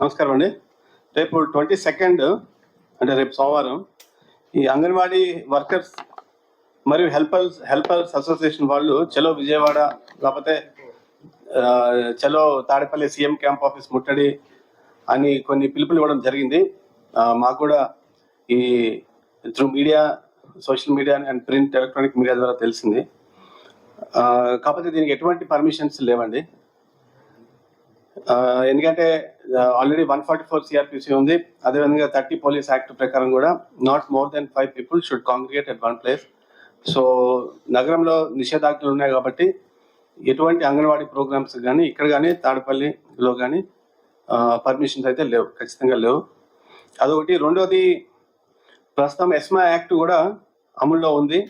నమస్కారం అండి. రేపు ట్వంటీ సెకండ్ అంటే రేపు సోమవారం ఈ అంగన్వాడీ వర్కర్స్ మరియు హెల్పర్స్ హెల్పర్స్ అసోసియేషన్ వాళ్ళు చలో విజయవాడ లేకపోతే చలో తాడేపల్లి సీఎం క్యాంప్ ఆఫీస్ ముట్టడి అని కొన్ని పిలుపులు ఇవ్వడం జరిగింది. మాకు కూడా ఈ through media social media and print electronic media ద్వారా తెలిసింది. కాకపోతే దీనికి ఎటువంటి పర్మిషన్స్ లేవండి. ఎందుకంటే already one forty four CRPC ఉంది. అదేవిధంగా థర్టీ పోలీస్ యాక్ట్ ప్రకారం కూడా not more than five people should congregate at one place so నగరంలో నిషేధాజ్ఞలు ఉన్నాయి కాబట్టి ఎటువంటి అంగన్వాడీ ప్రోగ్రామ్స్ కానీ ఇక్కడ కానీ తాడపల్లిలో కానీ పర్మిషన్స్ అయితే లేవు ఖచ్చితంగా లేవు. అదొకటి. రెండోది ప్రస్తుతం ఎస్మా యాక్ట్ కూడా అమల్లో ఉంది.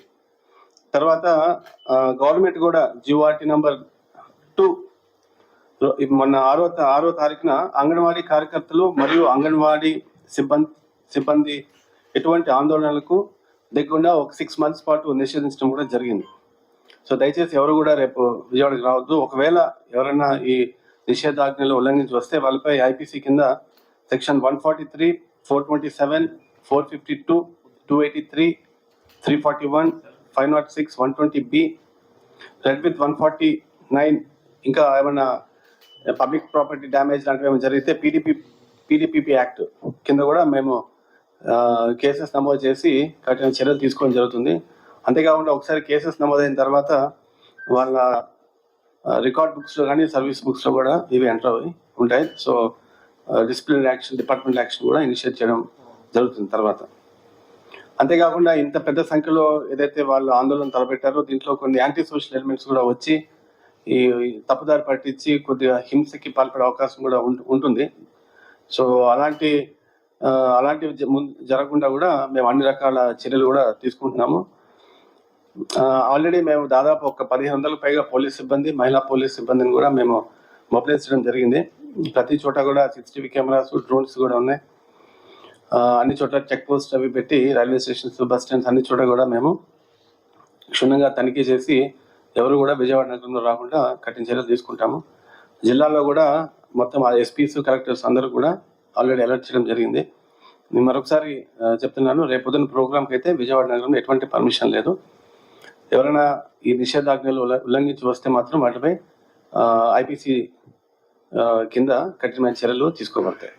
తర్వాత గవర్నమెంట్ కూడా జియోఆర్టీ నంబర్ టూ మొన్న ఆరో ఆరో తారీఖున అంగన్వాడీ కార్యకర్తలు మరియు అంగన్వాడీ సిబ్బంది సిబ్బంది ఎటువంటి ఆందోళనలకు దిగకుండా ఒక సిక్స్ మంత్స్ పాటు నిషేధించడం కూడా జరిగింది. సో దయచేసి ఎవరు కూడా రేపు విజయవాడకి రావద్దు. ఒకవేళ ఎవరైనా ఈ నిషేధాజ్ఞలు ఉల్లంఘించి వస్తే వాళ్ళపై ఐపీసీ కింద section one forty three four twenty seven four fifty two two eighty three three forty one five not six one twenty B read with one forty nine ఇంకా ఏమైనా పబ్లిక్ ప్రాపర్టీ డ్యామేజ్ లాంటివి ఏమైనా జరిగితే PDP పీడిపిపి act కింద కూడా మేము cases నమోదు చేసి కఠిన చర్యలు తీసుకోవడం జరుగుతుంది. అంతేకాకుండా ఒకసారి కేసెస్ నమోదైన తర్వాత వాళ్ళ రికార్డ్ బుక్స్లో కానీ సర్వీస్ బుక్స్లో కూడా ఇవి ఎంటర్ అవి ఉంటాయి. So disciplinary action department action కూడా ఇనిషియేట్ చేయడం జరుగుతుంది తర్వాత. అంతేకాకుండా ఇంత పెద్ద సంఖ్యలో ఏదైతే వాళ్ళు ఆందోళన తలపెట్టారో దీంట్లో కొన్ని యాంటీ సోషల్ ఎలిమెంట్స్ కూడా వచ్చి ఈ తప్పుదారి పట్టించి కొద్దిగా హింసకి పాల్పడే అవకాశం కూడా ఉంటుంది. సో అలాంటి అలాంటివి జరగకుండా కూడా మేము అన్ని రకాల చర్యలు కూడా తీసుకుంటున్నాము. ఆల్రెడీ మేము దాదాపు ఒక పదిహేను వందలకు పైగా పోలీస్ సిబ్బంది మహిళా పోలీస్ సిబ్బందిని కూడా మేము మొబిలైజ్ చేయడం జరిగింది. ప్రతి చోట కూడా సిసిటీవీ కెమెరాస్ డ్రోన్స్ కూడా ఉన్నాయి. అన్ని చోట్ల చెక్ పోస్ట్ అవి పెట్టి రైల్వే స్టేషన్స్ బస్ స్టాండ్స్ అన్ని చోట కూడా మేము క్షుణ్ణంగా తనిఖీ చేసి ఎవరు కూడా విజయవాడ నగరంలో రాకుండా కఠిన చర్యలు తీసుకుంటాము. జిల్లాలో కూడా మొత్తం ఆ ఎస్పీస్ కలెక్టర్స్ అందరూ కూడా ఆల్రెడీ అలర్ట్ చేయడం జరిగింది. నేను మరొకసారి చెప్తున్నాను రేపు ప్రోగ్రామ్కి అయితే విజయవాడ నగరంలో ఎటువంటి పర్మిషన్ లేదు. ఎవరైనా ఈ నిషేధాజ్ఞలు ఉల్లంఘించి వస్తే మాత్రం వాటిపై ఐపీసీ కింద కఠినమైన చర్యలు తీసుకోబడతాయి.